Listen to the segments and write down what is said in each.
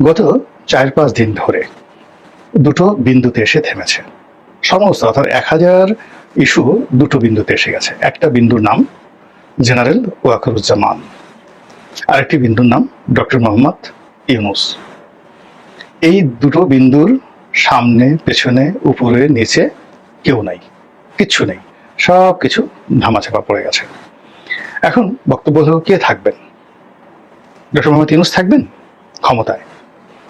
গত চার পাঁচ দিন ধরে দুটো বিন্দুতে এসে থেমেছে। সমস্ত অর্থাৎ এক হাজার ইস্যু দুটো বিন্দুতে এসে গেছে। একটা বিন্দুর নাম জেনারেল ওয়াকারুজ্জামান, আরেকটি বিন্দুর নাম ডক্টর মোহাম্মদ ইউনুস। এই দুটো বিন্দুর সামনে, পেছনে, উপরে, নিচে কেউ নাই, কিচ্ছু নেই, সব কিছু ধামাচাপা পড়ে গেছে। এখন বক্তব্য কে থাকবেন? ডক্টর মোহাম্মদ ইউনুস থাকবেন? ক্ষমতায়।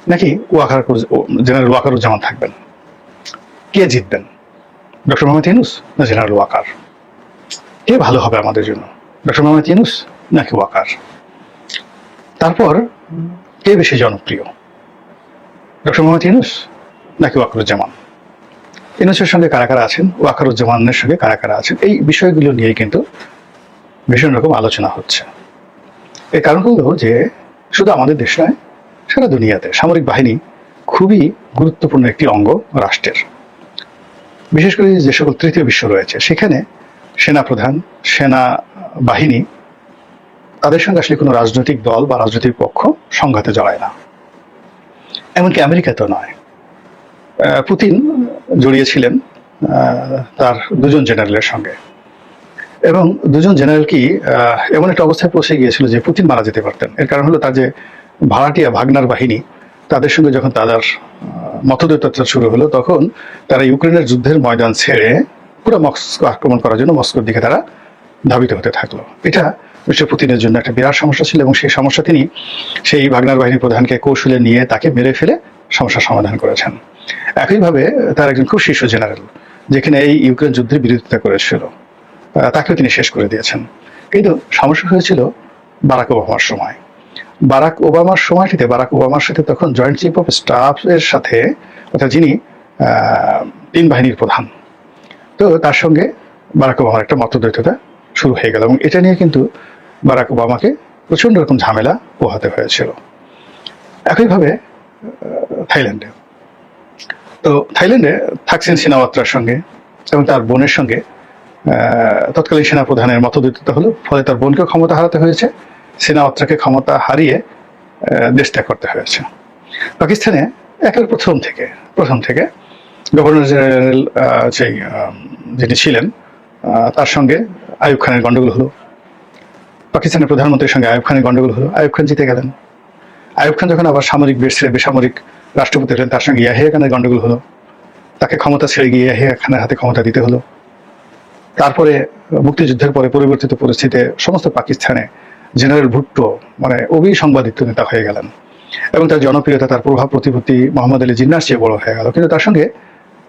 নাকি ওয়াকার জেনারেল ওয়াকারুজ্জামান থাকবেন? কে জিতবেন? ডক্টর মোহাম্মদ ইউনুস না জেনারেল ওয়াকার? কে ভালো হবে আমাদের জন্য? ডক্টর মোহাম্মদ ইউনুস নাকি ওয়াকার? তারপর কে বেশি জনপ্রিয়? ডক্টর মোহাম্মদ ইউনুস নাকি ওয়াকারুজ্জামান? ইউনুসের সঙ্গে কারা কারা আছেন? ওয়াকারুজ্জামানের সঙ্গে কারা কারা আছেন? এই বিষয়গুলো নিয়ে কিন্তু ভীষণ রকম আলোচনা হচ্ছে। এর কারণ হলো যে শুধু আমাদের দেশ নয় সারা দুনিয়াতে সামরিক বাহিনী খুবই গুরুত্বপূর্ণ একটি অঙ্গ রাষ্ট্রের। বিশেষ করে যে সকল তৃতীয় বিশ্ব রয়েছে, সেখানে সেনাপ্রধান সেনা বাহিনী তাদের সঙ্গে আসলে কোনো রাজনৈতিক দল বা রাজনৈতিক পক্ষ সংঘাতে জড়ায় না। এমনকি আমেরিকাতেও নয়। পুতিন জড়িয়েছিলেন তার দুজন জেনারেলের সঙ্গে। এবং দুজন জেনারেল কি এমন একটা অবস্থায় পৌঁছে গিয়েছিল যে পুতিন মারা যেতে পারতেন। এর কারণ হলো তার যে ভাড়াটিয়া ভাগনার বাহিনী তাদের সঙ্গে যখন তাদের মতদ্বৈততা শুরু হলো, তখন তারা ইউক্রেনের যুদ্ধের ময়দান ছেড়ে পুরো মস্কো আক্রমণ করার জন্য মস্কোর দিকে তারা ধাবিত হতে থাকল। এটা মিস্টার পুতিনের জন্য একটা বিরাট সমস্যা ছিল এবং সেই সমস্যা তিনি সেই ভাগনার বাহিনী প্রধানকে কৌশলে নিয়ে তাকে মেরে ফেলে সমস্যার সমাধান করেছেন। একইভাবে তার একজন খুব শীর্ষ জেনারেল, যেখানে এই ইউক্রেন যুদ্ধের বিরোধিতা করেছিল তাকেও তিনি শেষ করে দিয়েছেন। কিন্তু সমস্যা হয়েছিল বারাক ওবামার সময়। বারাক ওবামার সময়টিতে, বারাক ওবামার সাথে তখন জয়েন্ট চিফ অফ স্টাফ এর সাথে, অর্থাৎ যিনি তিন বাহিনীর প্রধান। তো তার সঙ্গে বারাক ওবামার একটা মতদ্বৈততা শুরু হয়ে গেল এবং এটা নিয়ে কিন্তু বারাক ওবামাকে প্রচণ্ড রকম ঝামেলা পোহাতে হয়েছিল। একইভাবে থাইল্যান্ডে। তো থাইল্যান্ডে থাকসিন সিনাওয়াত্রার সঙ্গে এবং তার বোনের সঙ্গে তৎকালীন সেনাপ্রধানের মতদ্বৈততা হলো, ফলে তার বোনকেও ক্ষমতা হারাতে হয়েছে। সিনাওয়াত্রাকে ক্ষমতা হারিয়ে দেশ ত্যাগ করতে হয়েছে। পাকিস্তানে একের প্রথম থেকে প্রথম থেকে গভর্নর জেনারেল সেই যিনি ছিলেন তার সঙ্গে আয়ুব খানের গন্ডগোল হলো। পাকিস্তানের প্রধানমন্ত্রীর সঙ্গে আয়ুব খানের গন্ডগোল হলো। আয়ুব খান জিতে গেলেন। আয়ুব খান যখন আবার সামরিক বেশ ছেড়ে বেসামরিক রাষ্ট্রপতি হলেন, তার সঙ্গে ইয়াহিয়া খানের গন্ডগোল হলো। তাকে ক্ষমতা ছেড়ে গিয়ে ইয়াহিয়া খানের হাতে ক্ষমতা দিতে হলো। তারপরে মুক্তিযুদ্ধের পরে পরিবর্তিত পরিস্থিতিতে সমস্ত পাকিস্তানে জেনারেল ভুট্টো মানে অবিসংবাদিত নেতা হয়ে গেলেন। এবং তার জনপ্রিয়তা, তার প্রভাব প্রতিপত্তি মোহাম্মদ আলী জিন্নার চেয়ে বড় হয়ে গেল। কিন্তু তার সঙ্গে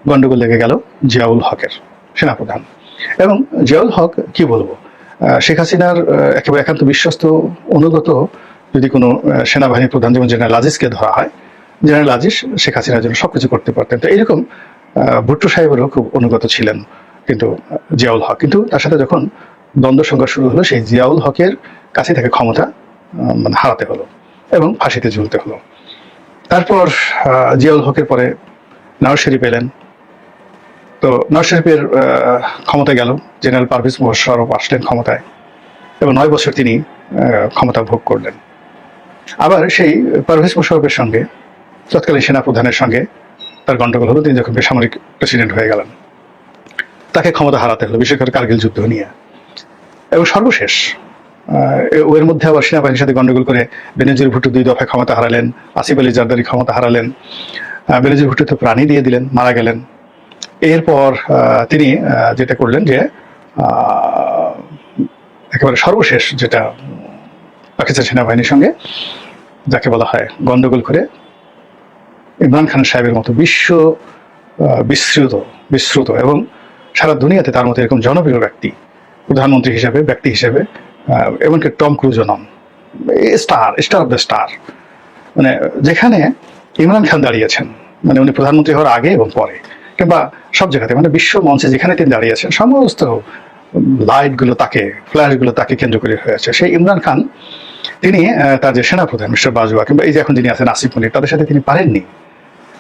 গন্ডগোল লেগে গেল জিয়াউল হকের সেনাপ্রধান। এবং জিয়াউল হক, কি বলব শেখ হাসিনার একেবারে একান্ত বিশ্বস্ত, অনুগত যদি কোনো সেনাবাহিনী প্রধান, যেমন জেনারেল আজিজকে ধরা হয়, জেনারেল আজিজ শেখ হাসিনার জন্য সবকিছু করতে পারতেন। তো এইরকম ভুট্টো সাহেবেরও খুব অনুগত ছিলেন কিন্তু জিয়াউল হক। কিন্তু তার সাথে যখন দ্বন্দ্ব সংঘর্ষ শুরু হলো, সেই জিয়াউল হকের কাছে তাকে ক্ষমতা মানে হারাতে হলো এবং ফাঁসিতে ঝুলতে হলো। তারপর জিয়াউল হকের পরে নওয়াজ শরীফ এলেন। তো নওয়াজ শরীফের ক্ষমতা গেল, জেনারেল পারভেজ মোশারফ আসলেন ক্ষমতায় এবং নয় বছর তিনি ক্ষমতা ভোগ করলেন। আবার সেই পারভেজ মোশারফের সঙ্গে, তৎকালীন সেনাপ্রধানের সঙ্গে তার গণ্ডগোল হলো, তিনি যখন বেসামরিক প্রেসিডেন্ট হয়ে গেলেন। তাকে ক্ষমতা হারাতে হলো, বিশেষ করে কার্গিল যুদ্ধ নিয়ে। এবং সর্বশেষ এর মধ্যে আবার সেনাবাহিনীর সাথে গন্ডগোল করে বেনজির ভুট্টো দুই দফায় ক্ষমতা হারালেন, আসিফ আলী জারদারি ক্ষমতা হারালেন। বেনজির ভুট্টো তো প্রাণী দিয়ে দিলেন, মারা গেলেন। এরপর তিনি যেটা করলেন যে একেবারে সর্বশেষ যেটা পাকিস্তান সেনাবাহিনীর সঙ্গে, যাকে বলা হয় গন্ডগোল করে, ইমরান খান সাহেবের মতো বিশ্ব বিস্তৃত বিস্তৃত এবং সারা দুনিয়াতে তার মতো এরকম জনপ্রিয় ব্যক্তি, প্রধানমন্ত্রী হিসেবে, ব্যক্তি হিসেবে এমনকি টম ক্রুজও নন। Star star of the star. মানে যেখানে ইমরান খান দাঁড়িয়েছেন মানে উনি প্রধানমন্ত্রী হওয়ার আগে এবং পরে, কিংবা সব জায়গাতে মানে বিশ্ব মঞ্চে যেখানে তিনি দাঁড়িয়েছেন সমস্ত লাইটগুলো তাকে, ফ্ল্যাশগুলো তাকে কেন্দ্র করে হয়েছে সেই ইমরান খান, তিনি তার যে সেনাপ্রধান, মিস্টার বাজওয়া, কিংবা এই যে এখন যিনি আছেন আসিফ মনির, তাদের সাথে তিনি পারেননি।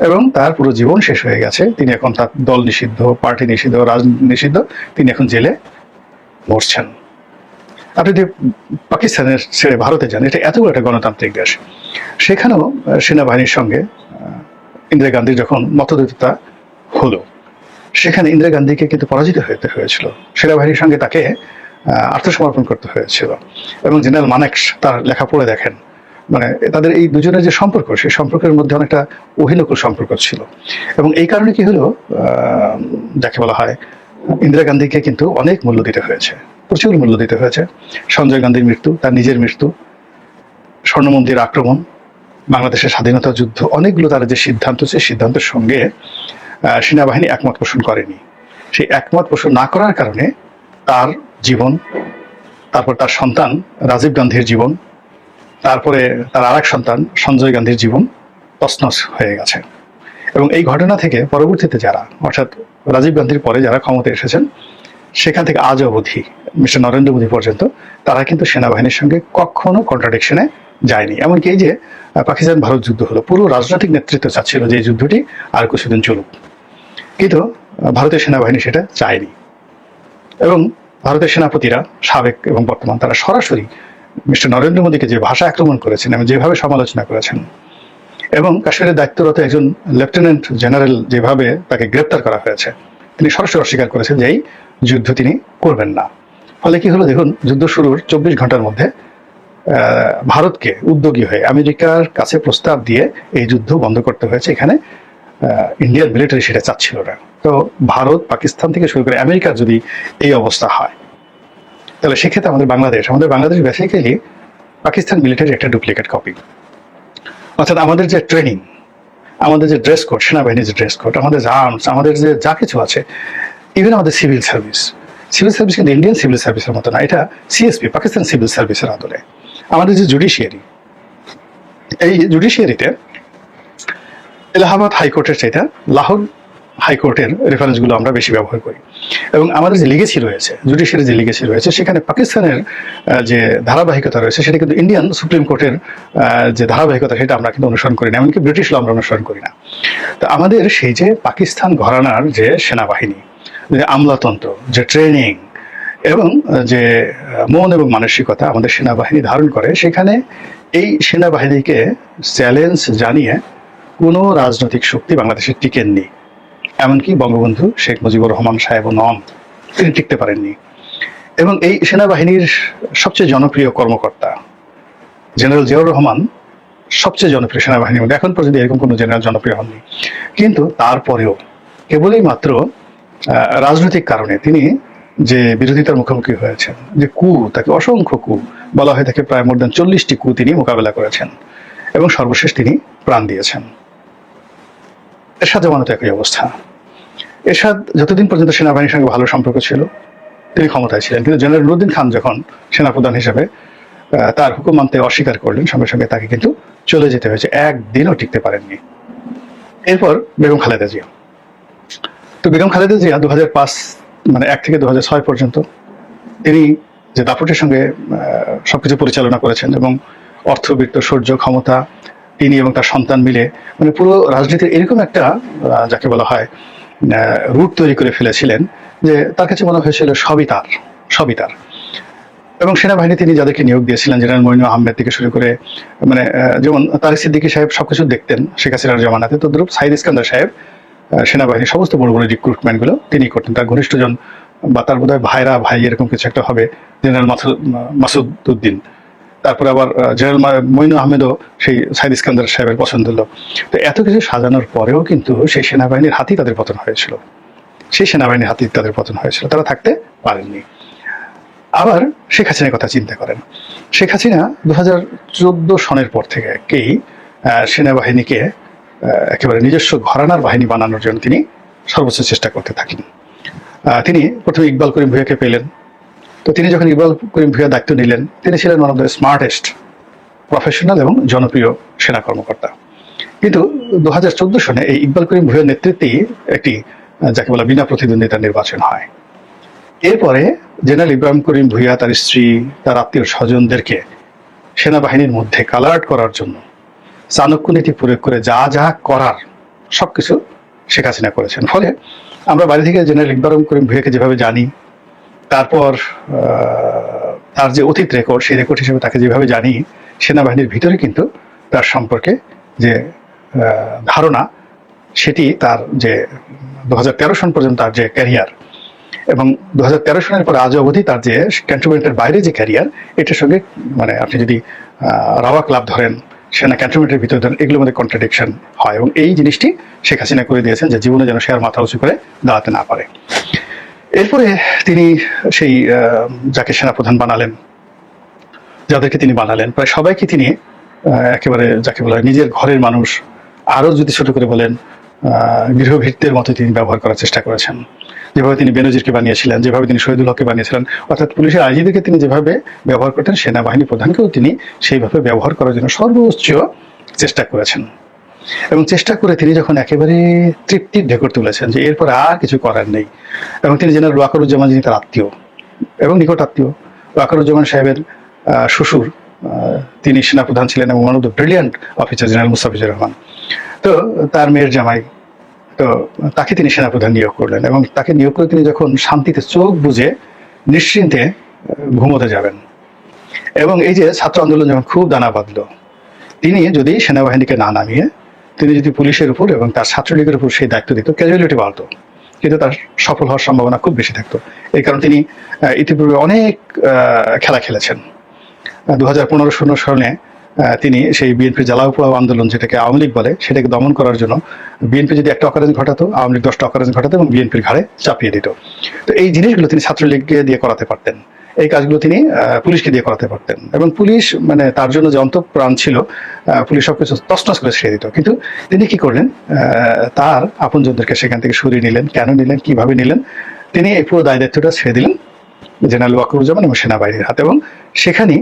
এবং তার পুরো জীবন শেষ হয়ে গেছে। তিনি এখন তার দল নিষিদ্ধ, পার্টি নিষিদ্ধ, রাজনীতি নিষিদ্ধ, তিনি এখন জেলে মরছেন। আপনি যদি পাকিস্তানের ছেড়ে ভারতে যান, এটা এত বড় একটা গণতান্ত্রিক দেশ। সেখানেও সেনাবাহিনীর সঙ্গে ইন্দিরা গান্ধীর যখন মতদ্বৈততা হলো, সেখানে ইন্দিরা গান্ধীকে কিন্তু পরাজিত হতে হয়েছিল। সেনাবাহিনীর সঙ্গে তাকে আত্মসমর্পণ করতে হয়েছিল। এবং জেনারেল মানেক্স তার লেখা পড়ে দেখেন। মানে তাদের এই দুজনের যে সম্পর্ক, সেই সম্পর্কের মধ্যে অনেকটা অহিনকুল সম্পর্ক ছিল। এবং এই কারণে কি হলো যাকে বলা হয়, ইন্দিরা গান্ধীকে কিন্তু অনেক মূল্য দিতে হয়েছে। প্রচুর মূল্য দিতে হয়েছে। সঞ্জয় গান্ধীর মৃত্যু, তার নিজের মৃত্যু স্বর্ণ মন্দির আক্রমণ, বাংলাদেশের স্বাধীনতা যুদ্ধ, অনেকগুলো তার যে সিদ্ধান্ত, সেই সিদ্ধান্তের সঙ্গে সেনাবাহিনী একমত পোষণ করেনি। সেই একমত পোষণ না করার কারণে তার জীবন, তারপর তার সন্তান, রাজীব গান্ধীর জীবন, তারপরে তার আর সন্তান, সঞ্জয় গান্ধীর জীবন তসনস হয়ে গেছে। এবং এই ঘটনা থেকে পরবর্তীতে যারা, অর্থাৎ রাজীব গান্ধীর পরে যারা ক্ষমতায় এসেছেন সেখান থেকে আজ অবধি মিস্টার নরেন্দ্র মোদী পর্যন্ত তারা কিন্তু সেনাবাহিনীর সঙ্গে কখনো কন্ট্রাডিকশনে যায়নি। এমনকি এই যে পাকিস্তান ভারত যুদ্ধ হলো, পুরো রাজনৈতিক নেতৃত্ব চাচ্ছিল যে এই যুদ্ধটি আর কিছুদিন চলুক। কিন্তু ভারতের সেনাবাহিনী সেটা চায়নি। এবং ভারতের সেনাপতিরা, সাবেক এবং বর্তমান, তারা সরাসরি মিস্টার নরেন্দ্র মোদীকে যে ভাষা আক্রমণ করেছেন এবং যেভাবে সমালোচনা করেছেন এবং কাশ্মীরের দায়িত্বরত একজন লেফটেন্যান্ট জেনারেল যেভাবে তাকে গ্রেপ্তার করা হয়েছে, তিনি সরাসরি অস্বীকার করেছেন যে এই যুদ্ধ তিনি করবেন না। ফলে কি হলো দেখুন, যুদ্ধ শুরুর চব্বিশ ঘণ্টার মধ্যে ভারতকে উদ্যোগী হয়ে আমেরিকার কাছে প্রস্তাব দিয়ে এই যুদ্ধ বন্ধ করতে হয়েছে। এখানে ইন্ডিয়ান মিলিটারি সেটা চাচ্ছিল না। তো ভারত পাকিস্তান থেকে শুরু করে আমেরিকার যদি এই অবস্থা হয়, তাহলে সেক্ষেত্রে আমাদের বাংলাদেশ আমাদের বাংলাদেশ বেসিক্যালি পাকিস্তান মিলিটারি একটা ডুপ্লিকেট কপি অর্থাৎ আমাদের যে ট্রেনিং আমাদের যে ড্রেস কোড সেনাবাহিনীর যে ড্রেস কোড আমাদের যে আর্মস আমাদের যে যা কিছু আছে ইভেন আমাদের সিভিল সার্ভিস সিভিল সার্ভিস কিন্তু ইন্ডিয়ান সিভিল সার্ভিসের মতো না, এটা সিএসপি পাকিস্তান সিভিল সার্ভিসের আদলে। আমাদের যে জুডিশিয়ারি এই জুডিশিয়ারিতে এলাহাবাদ হাইকোর্টের চাইতে লাহোর হাইকোর্টের রেফারেন্সগুলো আমরা বেশি ব্যবহার করি। এবং আমাদের যে লিগেসি রয়েছে জুডিশিয়ারি যে লিগেসি রয়েছে, সেখানে পাকিস্তানের যে ধারাবাহিকতা রয়েছে, সেটা কিন্তু ইন্ডিয়ান সুপ্রিম কোর্টের যে ধারাবাহিকতা, সেটা আমরা কিন্তু অনুসরণ করি না, এমনকি ব্রিটিশ ল আমরা অনুসরণ করি না। তো আমাদের সেই যে পাকিস্তান ঘরানার যে সেনাবাহিনী যে আমলাতন্ত্র, যে ট্রেনিং এবং যে মন এবং মানসিকতা আমাদের সেনাবাহিনী ধারণ করে, সেখানে এই সেনাবাহিনীকে চ্যালেঞ্জ জানিয়ে কোনো রাজনৈতিক শক্তি বাংলাদেশে টিকেননি। এমনকি বঙ্গবন্ধু শেখ মুজিবুর রহমান সাহেব নন। তিনি টিকতে পারেননি। এবং এই সেনাবাহিনীর সবচেয়ে জনপ্রিয় কর্মকর্তা জেনারেল জিয়াউর রহমান সবচেয়ে জনপ্রিয় সেনাবাহিনীর মধ্যে, এখন পর্যন্ত এরকম কোনো জেনারেল জনপ্রিয় হননি। কিন্তু তারপরেও কেবলই মাত্র রাজনৈতিক কারণে তিনি যে বিরোধিতার মুখোমুখি হয়েছেন, যে কু, তাকে অসংখ্য কু বলা হয়, তাকে প্রায় মোর দেন চল্লিশটি কু তিনি মোকাবেলা করেছেন এবং সর্বশেষ তিনি প্রাণ দিয়েছেন। এরশাদ জামানত একই অবস্থা। এরশাদ যতদিন পর্যন্ত সেনাবাহিনীর সঙ্গে ভালো সম্পর্ক ছিল, তিনি ক্ষমতায় ছিলেন। কিন্তু জেনারেল নুরুদ্দিন খান যখন সেনাপ্রধান হিসেবে তার হুকুম মানতে অস্বীকার করলেন, সঙ্গে সঙ্গে তাকে কিন্তু চলে যেতে হয়েছে। একদিনও টিকতে পারেননি। এরপর বেগম খালেদা জিয়া। তো বেগম খালেদা জিয়া দু মানে এক থেকে দু পর্যন্ত, তিনি যে দাপটের সঙ্গে সবকিছু পরিচালনা করেছেন এবং অর্থবিত্ত, সূর্য, ক্ষমতা, তিনি এবং তার সন্তান মিলে মানে পুরো রাজনীতির এরকম একটা যাকে বলা হয় রুট তৈরি করে ফেলেছিলেন যে তার কাছে মনে হয়েছিল সবই তার সবই তার। এবং সেনাবাহিনী তিনি যাদেরকে নিয়োগ দিয়েছিলেন, জেনারেল মইনু আহমেদ থেকে শুরু করে মানে যেমন তারিক সিদ্দিকী সাহেব সবকিছু দেখতেন, শেখ হাসিনার জমানাতে, তদ্রুপ সাইদ ইস্কান্দার সাহেব সেনাবাহিনীর সমস্ত বড় বড় রিক্রুটমেন্টগুলো তিনি করতেন। তার ঘনিষ্ঠজন বা তার বোধহয় ভাইরা, ভাই, এরকম কিছু একটা হবে, জেনারেল মাসুদ উদ্দিন তারপরে আবার জেনারেল মইনু আহমেদও সেই সাইদ ইস্কান্দার সাহেবের পছন্দ হলো তো এত কিছু সাজানোর পরেও কিন্তু সেই সেনাবাহিনীর হাতেই তাদের পতন হয়েছিল। সেই সেনাবাহিনীর হাতেই তাদের পতন হয়েছিল। তারা থাকতে পারেননি। আবার শেখ হাসিনার কথা চিন্তা করেন। শেখ হাসিনা দু হাজার চোদ্দ সনের পর থেকে কেই সেনাবাহিনীকে একেবারে নিজস্ব ঘরানার বাহিনী বানানোর জন্য তিনি সর্বোচ্চ চেষ্টা করতে থাকেন। তিনি প্রথমে ইকবাল করিম ভুঁইয়াকে পেলেন। তো তিনি যখন ইকবাল করিম ভুঁইয়া দায়িত্ব নিলেন, তিনি ছিলেন one of the smartest professional এবং জনপ্রিয় সেনা কর্মকর্তা। কিন্তু দু হাজার চোদ্দ সনে এই ইকবাল করিম ভুঁইয়ার নেতৃত্বেই একটি যাকে বলা বিনা প্রতিদ্বন্দ্বিতার নির্বাচন হয়। এরপরে জেনারেল ইব্রাহিম করিম ভুইয়া তার স্ত্রী, তার আত্মীয় স্বজনদেরকে সেনাবাহিনীর মধ্যে কালার্ট করার জন্য চাণক্য নীতি প্রয়োগ করে যা যা করার সবকিছু শেখ হাসিনা করেছেন। ফলে আমরা বাড়ি থেকে জেনারেল ইব্রাহিম করিম ভুইয়াকে যেভাবে জানি, তারপর তার যে অতীত রেকর্ড সেই রেকর্ড হিসেবে তাকে যেভাবে জানি, সেনাবাহিনীর ভিতরে কিন্তু তার সম্পর্কে যে ধারণা, সেটি তার যে দু হাজার তেরো সন পর্যন্ত তার যে ক্যারিয়ার এবং দু হাজার তেরো সনের পর আজ অবধি তার যে ক্যান্টনমেন্টের বাইরে যে ক্যারিয়ার এটার সঙ্গে মানে আপনি যদি রাওয়া ক্লাব ধরেন সেনা ক্যান্টনমেন্টের ভিতরে ধরেন এগুলোর মধ্যে কন্ট্রাডিকশন হয় এবং এই জিনিসটি শেখ হাসিনা করে দিয়েছেন যে জীবনে যেন সে আর মাথা উঁচু করে দাঁড়াতে না পারে। এরপরে তিনি সেই যাকে সেনাপ্রধান বানালেন, যাদেরকে তিনি বানালেন, প্রায় সবাইকে তিনি একেবারে যাকে বলা হয় নিজের ঘরের মানুষ, আরও যদি ছোট করে বলেন আহ, গৃহভৃত্যের মতো তিনি ব্যবহার করার চেষ্টা করেছেন। যেভাবে তিনি বেনজিরকে বানিয়েছিলেন যেভাবে তিনি শহীদুল হককে বানিয়েছিলেন অর্থাৎ পুলিশের আইজিদেরকে তিনি যেভাবে ব্যবহার করতেন সেনাবাহিনী প্রধানকেও তিনি সেইভাবে ব্যবহার করার জন্য সর্বোচ্চ চেষ্টা করেছেন। এবং চেষ্টা করে তিনি যখন একেবারে তৃপ্তির ঢেকর তুলেছেন যে এরপর আর কিছু করার নেই। এবং তিনি জেনারেল ওয়াকারুজ্জামান যিনি তার আত্মীয় এবং নিকট আত্মীয় ওয়াকারুজ্জামান সাহেবের শ্বশুর তিনি সেনাপ্রধান ছিলেন এবং one of the brilliant officer general Mustafizur Rahman. তো তার মেয়ের জামাই তো তাকে তিনি সেনাপ্রধান নিয়োগ করলেন এবং তাকে নিয়োগ করে তিনি যখন শান্তিতে চোখ বুঝে নিশ্চিন্তে ঘুমোতে যাবেন। এবং এই যে ছাত্র আন্দোলন যখন খুব দানা বাঁধল তিনি যদি সেনাবাহিনীকে না নামিয়ে তিনি যদি পুলিশের উপর এবং তার ছাত্রলীগের উপর সেই দায়িত্ব দিত ক্যাজুয়ালিটি বাড়তো। কিন্তু তার সফল হওয়ার সম্ভাবনা খুব বেশি থাকতো। এই কারণে তিনি ইতিপূর্বে অনেক খেলা খেলেছেন। দু হাজার পনেরো ষোলো আহ, তিনি সেই বিএনপির জ্বালাও পোড়াও আন্দোলন যেটাকে আওয়ামী লীগ বলে, সেটাকে দমন করার জন্য বিএনপি যদি একটা অকারেন্স ঘটাতো, আওয়ামী লীগ দশটা অকারেন্স ঘটাতো এবং বিএনপির ঘাড়ে চাপিয়ে দিত। তো এই জিনিসগুলো তিনি ছাত্রলীগকে দিয়ে করাতে পারতেন। এই কাজগুলো তিনি পুলিশকে দিয়ে করাতে পারতেন। এবং পুলিশ মানে তার জন্য যে অন্তঃপ্রাণ ছিল পুলিশ সবকিছু তছনছ করে ছেড়ে দিত। কিন্তু তিনি কি করলেন? তার আপনজনদেরকে সেখান থেকে সরিয়ে নিলেন। কেন নিলেন? কীভাবে নিলেন? তিনি এই পুরো দায় দায়িত্বটা ছেড়ে দিলেন জেনারেল ওয়াকুরুজ্জামান এবং সেনাবাহিনীর হাতে। এবং সেখানেই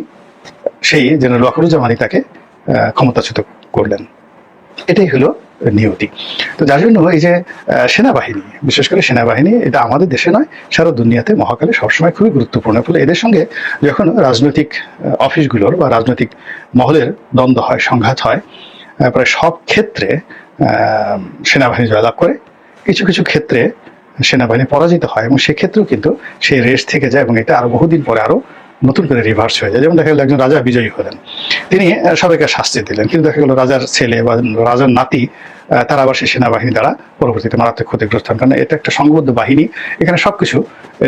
সেই জেনারেল ওয়াকুরুজ্জামানই তাকে ক্ষমতাচ্যুত করলেন। এটাই হলো নিয়তি। তো যার জন্য এই যে সেনাবাহিনী, বিশেষ করে সেনাবাহিনী, এটা আমাদের দেশে নয়, সারা দুনিয়াতে মহাকালে সবসময় খুবই গুরুত্বপূর্ণ। ফলে এদের সঙ্গে যখন রাজনৈতিক অফিসগুলোর বা রাজনৈতিক মহলের দ্বন্দ্ব হয়, সংঘাত হয় প্রায় সব ক্ষেত্রে সেনাবাহিনী জয়লাভ করে। কিছু কিছু ক্ষেত্রে সেনাবাহিনী পরাজিত হয় এবং সেক্ষেত্রেও কিন্তু সেই রেস থেকে যায় এবং এটা আরও বহুদিন পরে আরও নতুন করে রিভার্স হয়ে যায়। যেমন দেখা গেল একজন রাজা বিজয়ী হলেন। তিনি সবাইকে শাস্তি দিলেন। কিন্তু দেখা গেল রাজার ছেলে বা রাজার নাতি তারা আবার সেই সেনাবাহিনী দ্বারা পরবর্তীতে মারাত্মক ক্ষতিগ্রস্ত হন। কারণ এটা একটা সংবদ্ধ বাহিনী। এখানে সবকিছু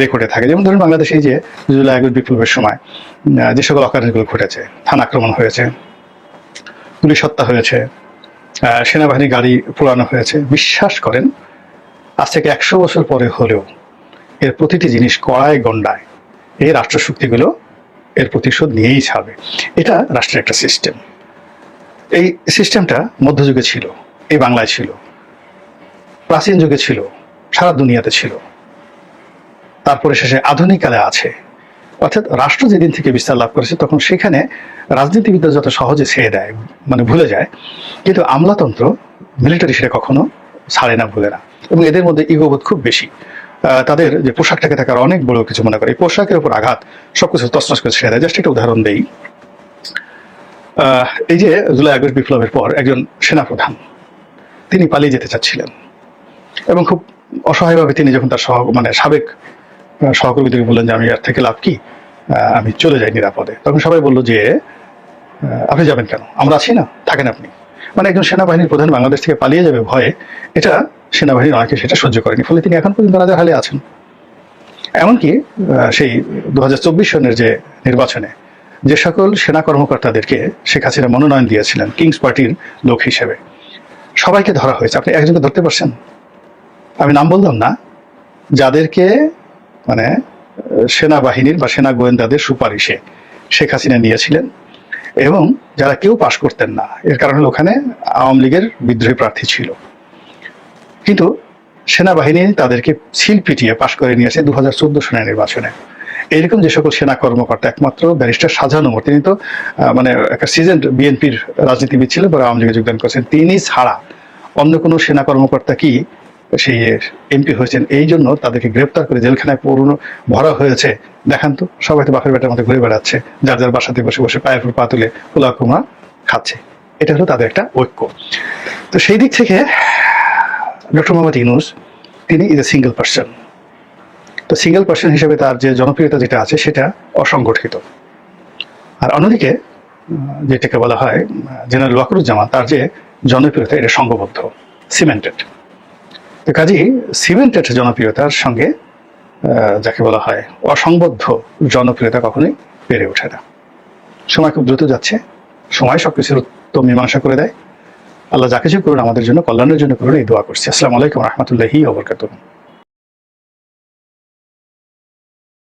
রেকর্ডে থাকে। যেমন ধরুন বাংলাদেশে যে জুলাই আগস্ট বিপ্লবের সময় যে সকল অকারেন্সগুলো ঘটেছে, থানা আক্রমণ হয়েছে, পুলিশ হত্যা হয়েছে সেনাবাহিনী গাড়ি পোড়ানো হয়েছে। বিশ্বাস করেন, আজ থেকে একশো বছর পরে হলেও এর প্রতিটি জিনিস কড়ায় গন্ডায় এই রাষ্ট্রশক্তিগুলো এর প্রতিশোধ নিয়েই ছাড়বে। এটা রাষ্ট্রের একটা সিস্টেম এই সিস্টেমটা মধ্যযুগে ছিল, এই বাংলায় ছিল, প্রাচীন যুগে ছিল, সারা দুনিয়াতে ছিল। তারপরে শেষে আধুনিক কালে আছে। অর্থাৎ রাষ্ট্র যেদিন থেকে বিস্তার লাভ করেছে, তখন সেখানে রাজনীতিবিদরা যত সহজে ছেড়ে দেয় মানে ভুলে যায়, কিন্তু আমলাতন্ত্র মিলিটারি সেটা কখনো ছাড়ে না, ভুলে না। এবং এদের মধ্যে ইগোবোধ খুব বেশি। তাদের যে পোশাকটাকে থাকার অনেক বড় কিছু মনে করে। এই পোশাকের উপর আঘাত, সবকিছু তছনছ করে ছেড়ে দেয় জাস্ট একটা উদাহরণ দেই। এই যে জুলাই আগস্ট বিপ্লবের পর একজন সেনাপ্রধান, তিনি পালিয়ে যেতে চাচ্ছিলেন। এবং খুব অসহায়ভাবে তিনি যখন তার সহ মানে সাবেক সহকর্মীদেরকে বললেন যে আমি আর থেকে লাভ কি আমি চলে যাই নিরাপদে। তখন সবাই বলল যে আপনি যাবেন কেন? আমরা আছি না, থাকেন আপনি। মানে একজন সেনাবাহিনীর প্রধান বাংলাদেশ থেকে পালিয়ে যাবে ভয়ে, এটা সেনাবাহিনীর অনেকে সেটা সহ্য করেনি। ফলে তিনি এখন পর্যন্ত রাজার হালে আছেন। এমনকি সেই দু সনের যে নির্বাচনে যে সকল সেনা কর্মকর্তাদেরকে শেখ হাসিনা মনোনয়ন দিয়েছিলেন, কিংস পার্টির লোক হিসেবে, সবাইকে ধরা হয়েছে। আপনি একজনকে ধরতে পারছেন? আমি নাম বললাম না। যাদেরকে মানে সেনাবাহিনীর বা সেনা গোয়েন্দাদের সুপারিশে শেখ হাসিনা নিয়েছিলেন এবং যারা কেউ পাশ করতেন না, এর কারণে ওখানে আওয়ামী লীগের বিদ্রোহী প্রার্থী ছিল। কিন্তু সেনাবাহিনী তাদেরকে সিল পিটিয়ে পাশ করে নিয়েছে দু হাজার চোদ্দ সনের নির্বাচনে। এরকম যে সকল সেনা কর্মকর্তা, একমাত্র ব্যারিস্টার ওমর, তিনি তো মানে একটা সিজন বিএনপির রাজনীতিবিদ ছিলেন পরে আওয়ামী লীগে যোগদান করেছেন। তিনি ছাড়া অন্য কোনো সেনা কর্মকর্তা কি সেই এমপি হয়েছেন? এই জন্য তাদেরকে গ্রেপ্তার করে জেলখানায় পুরনো ভরা হয়েছে। দেখান তো, সবাই তো বাপের বেটার মধ্যে ঘুরে বেড়াচ্ছে, যার যার বাসাতে বসে বসে পায়ের উপর পা তুলে পোলা কুমড়া খাচ্ছে। এটা হলো তাদের একটা ঐক্য। তো সেই দিক থেকে ডক্টর মোহাম্মদ ইউনুস, তিনি ইজ এ সিঙ্গেল পার্সন তো সিঙ্গেল পার্সন হিসেবে তার যে জনপ্রিয়তা যেটা আছে, সেটা অসংগঠিত। আর অন্যদিকে যেটাকে বলা হয়, জেনারেল ওয়াকরুজ্জামান, তার যে জনপ্রিয়তা, এটা সংঘবদ্ধ সিমেন্টেড তো কাজেই সিমেন্টেড জনপ্রিয়তার সঙ্গে যাকে বলা হয় অসংবদ্ধ জনপ্রিয়তা কখনোই পেরে ওঠে না। সময় খুব দ্রুত যাচ্ছে। সময় সবকিছুর উত্তম মীমাংসা করে দেয়। আল্লাহ যা কিছু করুন আমাদের জন্য, কল্যাণের জন্য করুন, এই দোয়া করছি। আসসালামু আলাইকুম রহমতুল্লাহি ওবরকাতুহ